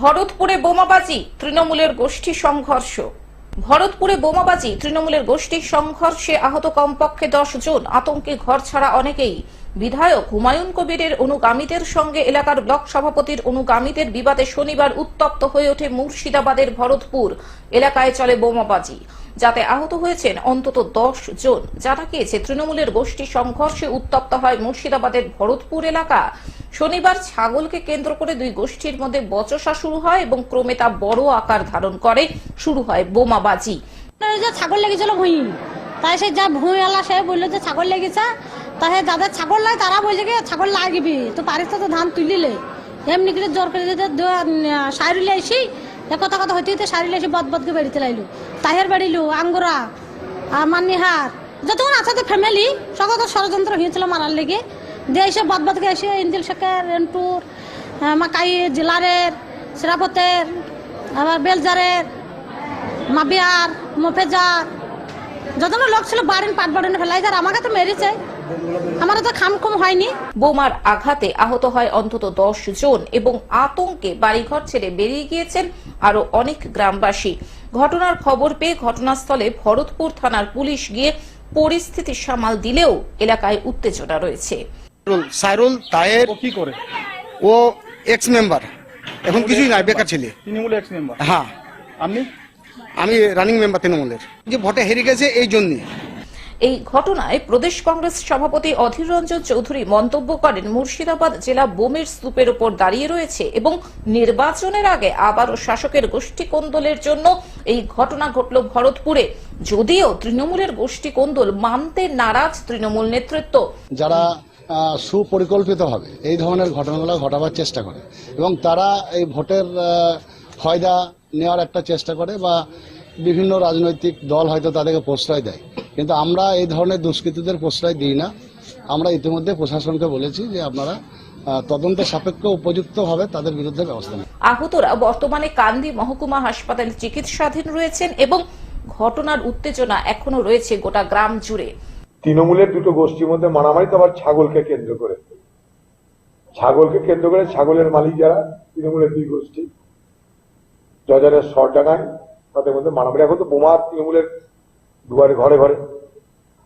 ভরতপুরে বোমাবাজি, তৃণমূলের গোষ্ঠী সংঘর্ষ। ভরতপুরে বোমাবাজি, তৃণমূলের গোষ্ঠী সংঘর্ষে আহত কমপক্ষে দশ জন। আতঙ্কে ঘর ছাড়া অনেকেই। বিধায়ক হুমায়ুন কবিরের অনুগামীদের সঙ্গে এলাকার ব্লক সভাপতির অনুগামীদের বিবাদে শনিবার উত্তপ্ত হয়ে ওঠে মুর্শিদাবাদের ভরতপুর। এলাকায় চলে বোমাবাজি। যাতে আহত হয়েছেন অন্তত দশ জন। জানা গিয়েছে, তৃণমূলের গোষ্ঠী সংঘর্ষে উত্তপ্ত হয় মুর্শিদাবাদের ভরতপুর এলাকা। শনিবার ছাগলকে কেন্দ্র করে দুই গোষ্ঠীর মধ্যে বচসা শুরু হয় এবং ক্রমে তা বড় আকার ধারণ করে, শুরু হয় বোমাবাজি। ছাগল লেগেছিল ভুঁই তাই সে যা ভুঁইওয়ালা সে বলল যে ছাগল লেগেছে তাই যাদের ছাগল লাগে তারা বলছে কি, ছাগল লাগবি। তো পারিস তো ধান তুলিলে, এমনি করে জোর করে সারিলে আসি কথা কথা হইতে হইতে সারিলে এসে বদ বদকে বেড়িতে লাইলো। তাহের বেড়িলু, আঙ্গুরা মান্নিহার। যতক্ষণ আছে ফ্যামিলি সকল ষড়যন্ত্র হয়েছিল মারার লেগে। দিয়ে এসে বদ বদকে এসে ইন্দিল শেখের, রেন্টুর মাকাই, জেলারের সেরাপতের আবার বেলজারের, মাবিয়ার, মফেজার। যতগুলো লোক ছিল বাড়ির পাট বাড়িনে ফেলাই আর আমাকে তো মেরেছে। আমারও তো খাম কম হয়নি। বোমার আঘাতে আহত হয় অন্তত দশ জন এবং আতঙ্কে বাড়িঘর ছেড়ে বেরিয়ে গিয়েছেন আরও অনেক গ্রামবাসী। ঘটনার খবর পেয়ে ঘটনাস্থলে ভরতপুর থানার পুলিশ গিয়ে পরিস্থিতি সামাল দিলেও এলাকায় উত্তেজনা রয়েছে। সাইরুল তায়ের ও কি করে? ও এক্স মেম্বার এখন কিছুই নাই বেকার ছেলে। তৃণমূল এক্স মেম্বার হ্যাঁ। আপনি আমি রানিং মেম্বার তৃণমূলের। যে ভোটে হেরে গেছে এই জন্যই এই ঘটনায় প্রদেশ কংগ্রেস সভাপতি অধীর রঞ্জন চৌধুরী মন্তব্য করেন, মুর্শিদাবাদ জেলা বোমের স্তূপের উপর দাঁড়িয়ে রয়েছে এবং নির্বাচনের আগে আবারও শাসকের গোষ্ঠী কোন্দলের জন্য এই ঘটনা ঘটল ভরতপুরে। যদিও তৃণমূলের গোষ্ঠী কোন্দল মানতে নারাজ তৃণমূল নেতৃত্ব। যারা সুপরিকল্পিতভাবে এই ধরনের ঘটনাগুলো ঘটাবার চেষ্টা করে এবং তারা এই ভোটের ফয়দা নেওয়ার একটা চেষ্টা করে বা বিভিন্ন রাজনৈতিক দল হয়তো তাদেরকে প্রশ্রয় দেয়। কিন্তু আমরা এই ধরনের দুষ্কৃতীদের প্রশ্রয় দিই না। আমরা ইতিমধ্যে প্রশাসনকে বলেছি যে আপনারা আহ, তদন্ত সাপেক্ষ উপযুক্তভাবে তাদের বিরুদ্ধে ব্যবস্থা নেন। আহতরা বর্তমানে কান্দি মহকুমা হাসপাতালে চিকিৎসাধীন রয়েছেন এবং ঘটনার উত্তেজনা এখনও রয়েছে গোটা গ্রাম জুড়ে। তৃণমূলের দুটো গোষ্ঠীর মধ্যে মারামারি তো আবার ছাগলকে কেন্দ্র করে। ছাগলকে কেন্দ্র করে ছাগলের মালিক যারা তৃণমূলের দুই গোষ্ঠী। যজারের শরডাঙ্গায় তাদের মধ্যে মারামারি। এখন তো বোমা তৃণমূলের দুয়ারে ঘরে ঘরে।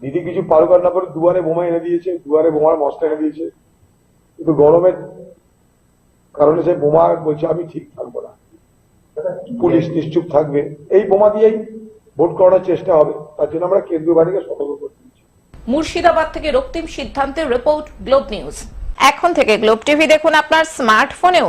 দিদি কিছু পারো কর না পারে দুয়ারে বোমা এনে দিয়েছে দুয়ারে বোমার মস্ত এনে দিয়েছে। কিন্তু গরমের কারণে সে বোমা বলছে আমি ঠিক থাকব না। পুলিশ নিশ্চুপ থাকবে। এই বোমা দিয়েই ভোট করানোর চেষ্টা হবে। তার জন্য আমরা কেন্দ্রীয় বাহিনীকে সতর্ক করতে দিচ্ছি মুর্শিদাবাদ থেকে রক্তিম সিদ্ধান্তের রিপোর্ট গ্লোব নিউজ। এখন থেকে গ্লোব টিভি দেখুন আপনার স্মার্টফোনেও।